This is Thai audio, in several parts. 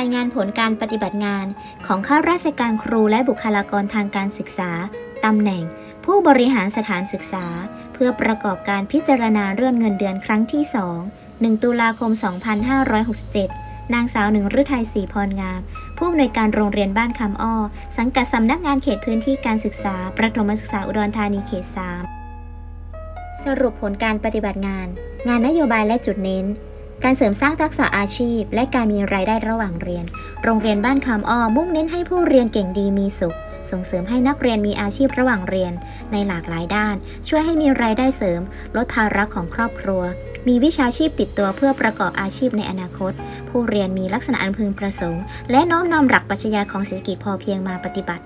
ายงานผลการปฏิบัติงานของข้าราชการครูและบุคลากรทางการศึกษาตำแหน่ง ผู้บริหารสถานศึกษา เพื่อประกอบการพิจารณาเลื่อนเงินเดือนครั้งที่ 2 1 ตุลาคม 2567นางสาวหนึ่งฤทัยศรีพรงาม ผู้อำนวยการโรงเรียนบ้านคำอ้อ สังกัดสำนักงานเขตพื้นที่การศึกษา ประถมศึกษาอุดรธานีเขต 3 สรุปผลการปฏิบัติงาน งานนโยบายและจุดเน้น การเสริมสร้างทักษะอาชีพ และการมีรายได้ระหว่างเรียน โรงเรียนบ้านคำอ้อมุ่งเน้นให้ผู้เรียนเก่งดีมีสุข ส่งเสริมให้นักเรียนมีอาชีพระหว่างเรียน ในหลากหลายด้าน ช่วยให้มีรายได้เสริม ลดภาระของครอบครัว มีวิชาชีพติดตัวเพื่อประกอบอาชีพในอนาคต ผู้เรียนมีลักษณะอันพึงประสงค์ และน้อมนำหลักปรัชญาของเศรษฐกิจพอเพียงมาปฏิบัติ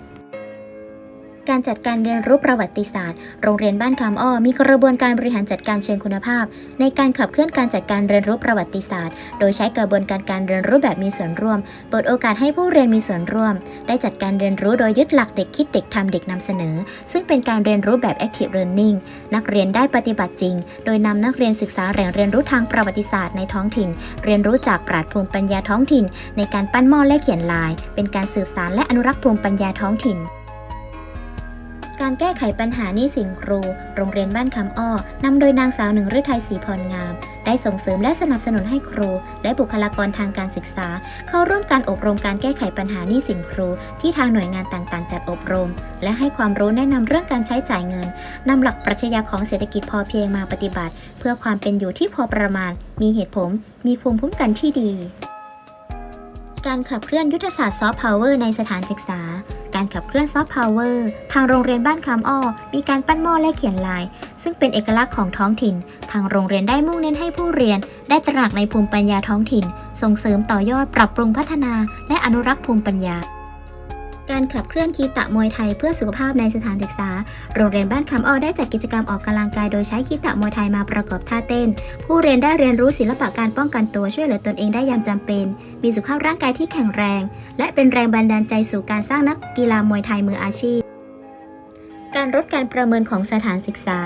การจัดการเรียนรู้ประวัติศาสตร์ โรงเรียนบ้านคำอ้อ มีกระบวนการบริหารจัดการเชิงคุณภาพ ในการขับเคลื่อนการจัดการเรียนรู้ประวัติศาสตร์ โดยใช้กระบวนการการเรียนรู้แบบมีส่วนร่วม เปิดโอกาสให้ผู้เรียนมีส่วนร่วม ได้จัดการเรียนรู้โดยยึดหลักเด็กคิดเด็กทำเด็กนำเสนอ ซึ่งเป็นการเรียนรู้แบบ active learning นักเรียนได้ปฏิบัติจริง โดยนำนักเรียนศึกษาแหล่งเรียนรู้ทางประวัติศาสตร์ในท้องถิ่น เรียนรู้จากปราชญ์ภูมิปัญญาท้องถิ่น ในการปั้นหม้อและเขียนลาย เป็นการสืบสานและอนุรักษ์ภูมิปัญญาท้องถิ่น การแก้ไขปัญหาหนี้สินครู โรงเรียนบ้านคำอ้อนำโดยนางสาวหนึ่งฤทัยศรีพรงาม ได้ส่งเสริมและสนับสนุนให้ครู และบุคลากรทางการศึกษา เข้าร่วมการอบรมการแก้ไขปัญหาหนี้สินครู ที่ทางหน่วยงานต่างๆ จัดอบรม และให้ความรู้แนะนำเรื่องการใช้จ่ายเงินนำหลักปรัชญาของเศรษฐกิจพอเพียงมาปฏิบัติ เพื่อความเป็นอยู่ที่พอประมาณ มีเหตุผล มีภูมิคุ้มกันที่ดี การขับเคลื่อนยุทธศาสตร์ซอฟต์พาวเวอร์ในสถานศึกษา การขับเคลื่อนซอฟต์พาวเวอร์ทางโรงเรียนบ้านคำอ้อ มีการปั้นหม้อและเขียนลาย ซึ่งเป็นเอกลักษณ์ของท้องถิ่น ทางโรงเรียนได้มุ่งเน้นให้ผู้เรียน ได้ตระหนักในภูมิปัญญาท้องถิ่น ส่งเสริมต่อยอดปรับปรุงพัฒนา และอนุรักษ์ภูมิปัญญา การขับเคลื่อนคีตะมวยไทยเพื่อสุขภาพในสถานศึกษา โรงเรียนบ้านคำอ้อได้จัดกิจกรรมออกกำลังกายโดยใช้คีตะมวยไทยมาประกอบท่าเต้น ผู้เรียนได้เรียนรู้ศิลปะการป้องกันตัวช่วยเหลือตนเองได้ยามจำเป็น มีสุขภาพร่างกายที่แข็งแรง และเป็นแรงบันดาลใจสู่การสร้างนักกีฬามวยไทยมืออาชีพ การลดการประเมินของสถานศึกษา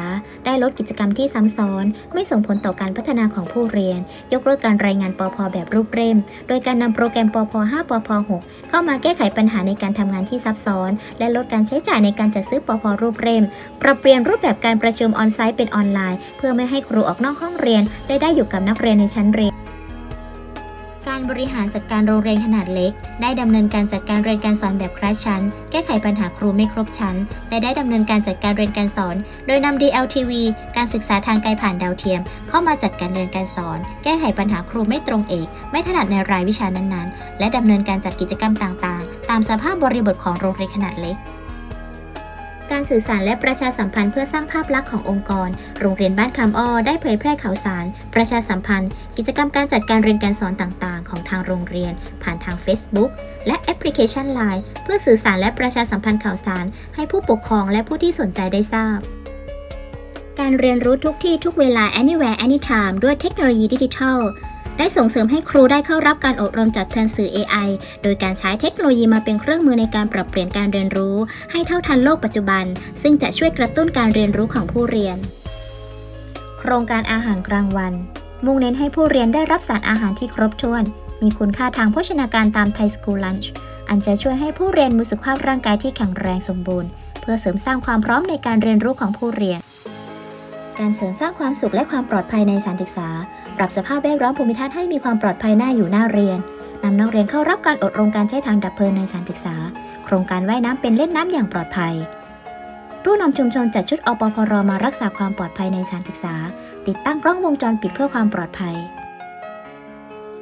ได้ลดกิจกรรมที่ซ้ำซ้อน ไม่ส่งผลต่อการพัฒนาของผู้เรียน ยกเลิกการรายงานปพแบบรูปเล่ม โดยการนำโปรแกรมปพ5ปพ6เข้ามาแก้ไขปัญหาในการทำงานที่ซับซ้อน และลดการใช้จ่ายในการจัดซื้อปพรูปเล่ม ปรับเปลี่ยนรูปแบบการประชุมออนไซต์เป็นออนไลน์ เพื่อไม่ให้ครูออกนอกห้องเรียนได้ได้อยู่กับนักเรียนในชั้นเรียน การบริหารจัดการโรงเรียนขนาดเล็ก ได้ดำเนินการจัดการเรียนการสอนแบบคลาสชั้น แก้ไขปัญหาครูไม่ครบชั้น และได้ดำเนินการจัดการเรียนการสอน โดยนำ DLTV การศึกษาทางไกลผ่านดาวเทียม เข้ามาจัดการเรียนการสอน แก้ไขปัญหาครูไม่ตรงเอก ไม่ถนัดในรายวิชานั้นๆ และดำเนินการจัดกิจกรรมต่างๆ ตามสภาพบริบทของโรงเรียนขนาดเล็ก การสื่อสารและประชาสัมพันธ์เพื่อสร้างภาพลักษณ์ขององค์กร โรงเรียนบ้านคำอ้อได้เผยแพร่ข่าวสาร ประชาสัมพันธ์ กิจกรรมการจัดการเรียนการสอนต่างๆ ของทางโรงเรียน ผ่านทาง Facebook และแอปพลิเคชัน Line เพื่อสื่อสารและประชาสัมพันธ์ข่าวสาร ให้ผู้ปกครองและผู้ที่สนใจได้ทราบการเรียนรู้ทุกที่ทุกเวลา anywhere anytime ด้วยเทคโนโลยีดิจิทัล ได้ส่งเสริมให้ครูได้เข้ารับการอบรมจากแทนสื่อ AI โดยการใช้เทคโนโลยีมาเป็นเครื่องมือในการปรับเปลี่ยนการเรียนรู้ ให้เท่าทันโลกปัจจุบัน ซึ่งจะช่วยกระตุ้นการเรียนรู้ของผู้เรียน โครงการอาหารกลางวัน มุ่งเน้นให้ผู้เรียนได้รับสารอาหารที่ครบถ้วน มีคุณค่าทางโภชนาการตามไทยสกูลลันช์อันจะช่วยให้ผู้เรียนมีสุขภาพร่างกายที่แข็งแรงสมบูรณ์ เพื่อเสริมสร้างความพร้อมในการเรียนรู้ของผู้เรียน การเสริมสร้างความสุขและความปลอดภัยในสถานศึกษา ปรับสภาพแวดล้อมภูมิทัศน์ให้มีความปลอดภัยหน้าอยู่หน้าเรียนนำนักเรียนเข้ารับการอบรมการใช้ทางดับเพลิงในสถานศึกษา โครงการว่ายน้ำเป็นเล่นน้ำอย่างปลอดภัย ผู้นำชุมชนจัดชุดอปพรมารักษาความปลอดภัยในสถานศึกษา ติดตั้งกล้องวงจรปิดเพื่อความปลอดภัย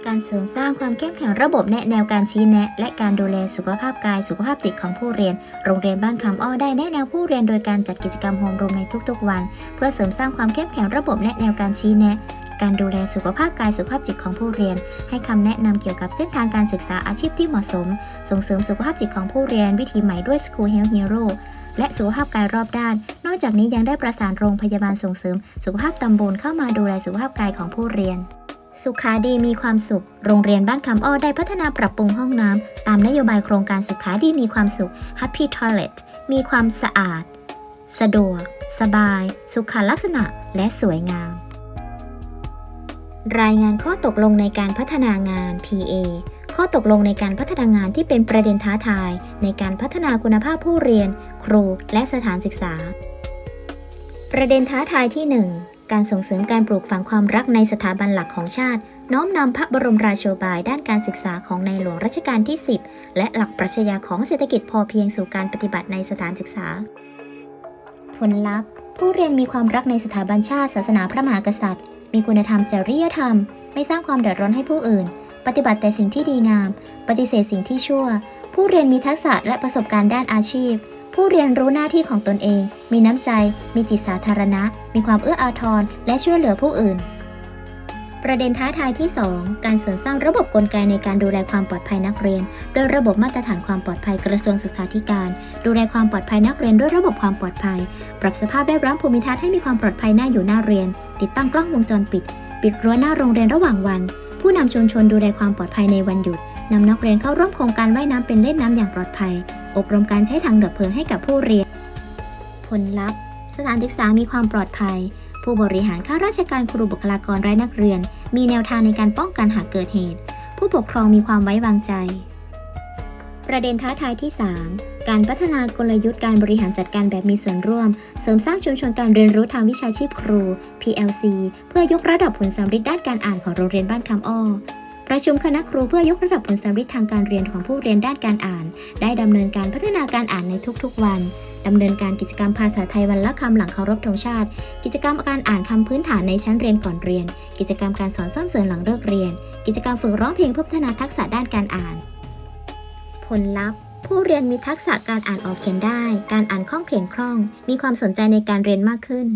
การเสริมสร้างความเข้มแข็งระบบแนะแนวการชี้แนะ และการดูแลสุขภาพกายสุขภาพจิตของผู้เรียน โรงเรียนบ้านคำอ้อได้แนะแนวผู้เรียนโดยการจัดกิจกรรมโฮมรูมในทุกๆ วัน เพื่อเสริมสร้างความเข้มแข็งระบบแนะแนวการชี้แนะการดูแลสุขภาพกายสุขภาพจิตของผู้เรียน ให้คำแนะนำเกี่ยวกับเส้นทางการศึกษาอาชีพที่เหมาะสม ส่งเสริมสุขภาพจิตของผู้เรียน วิธีใหม่ด้วย School Health Hero และสุขภาพกายรอบด้าน นอกจากนี้ยังได้ประสานโรงพยาบาลส่งเสริม สุขภาพตำบลเข้ามาดูแลสุขภาพกายของผู้เรียน สุขาดีมีความสุข โรงเรียนบ้านคำอ้อได้พัฒนาปรับปรุงห้องน้ำ ตามนโยบายโครงการสุขาดีมีความสุข Happy Toilet มีความสะอาด สะดวก สบาย สุขลักษณะ และสวยงาม รายงานข้อตกลงในการพัฒนางาน PA ข้อตกลงในการพัฒนางานที่เป็นประเด็นท้าทาย ในการพัฒนาคุณภาพผู้เรียน ครู และสถานศึกษา ประเด็นท้าทายที่ 1 การส่งเสริมการปลูกฝังความรักในสถาบันหลักของชาติ น้อมนำพระบรมราโชบายด้านการศึกษาของในหลวงรัชกาลที่ 10 และหลักปรัชญาของเศรษฐกิจพอเพียงสู่การปฏิบัติในสถานศึกษา ผลลัพธ์ ผู้เรียนมีความรักในสถาบันชาติ ศาสนาพระมหากษัตริย์ มีคุณธรรมจริยธรรม ไม่สร้างความเดือดร้อนให้ผู้อื่น ปฏิบัติแต่สิ่งที่ดีงาม ปฏิเสธสิ่งที่ชั่ว ผู้เรียนมีทักษะและประสบการณ์ด้านอาชีพ ผู้เรียนรู้หน้าที่ของตนเอง มีน้ำใจ มีจิตสาธารณะ มีความเอื้ออาทร และช่วยเหลือผู้อื่น ประเด็นท้าทายที่ 2 การเสริมสร้างระบบกลไกในการดูแลความปลอดภัยนักเรียน โดยระบบมาตรฐานความปลอดภัยกระทรวงศึกษาธิการ ดูแลความปลอดภัยนักเรียนด้วยระบบความปลอดภัย ปรับสภาพแวดล้อมภูมิทัศน์ให้มีความปลอดภัยหน้าอยู่หน้าเรียน ติดตั้งกล้องวงจรปิด ปิดรั้วหน้าโรงเรียนระหว่างวัน ผู้นำชุมชนดูแลความปลอดภัยในวันหยุด นำนักเรียนเข้าร่วมโครงการว่ายน้ำเป็นเล่นน้ำอย่างปลอดภัย อบรมการใช้ถังดับเพลิงให้กับผู้เรียน ผลลัพธ์ สถานศึกษามีความปลอดภัย ผู้บริหารข้าราชการครูบุคลากรและนักเรียน มีแนวทางในการป้องกันหากเกิดเหตุ ผู้ปกครองมีความไว้วางใจ ประเด็นท้าทายที่ 3 การพัฒนากลยุทธ์การบริหารจัดการแบบมีส่วนร่วม เสริมสร้างชุมชนการเรียนรู้ทางวิชาชีพครู PLC เพื่อยกระดับผลสำฤทธิ์ด้านการอ่านของโรงเรียนบ้านคำอ้อ ประชุมคณะครูเพื่อยกระดับผลสำฤทธิ์ทางการเรียนของผู้เรียนด้านการอ่าน ได้ดำเนินการพัฒนาการอ่านในทุกๆวันดำเนินการกิจกรรมภาษาไทยวันละคำหลังเคารพธงชาติ กิจกรรมการอ่านคำพื้นฐานในชั้นเรียนก่อนเรียน กิจกรรมการสอนซ่อมเสริมหลังเลิกเรียน กิจกรรมฝึกร้องเพลงเพื่อพัฒนาทักษะด้านการอ่าน ผลลัพธ์ ผู้เรียนมีทักษะการอ่านออกเขียนได้ การอ่านคล่องเขียนคล่อง มีความสนใจในการเรียนมากขึ้น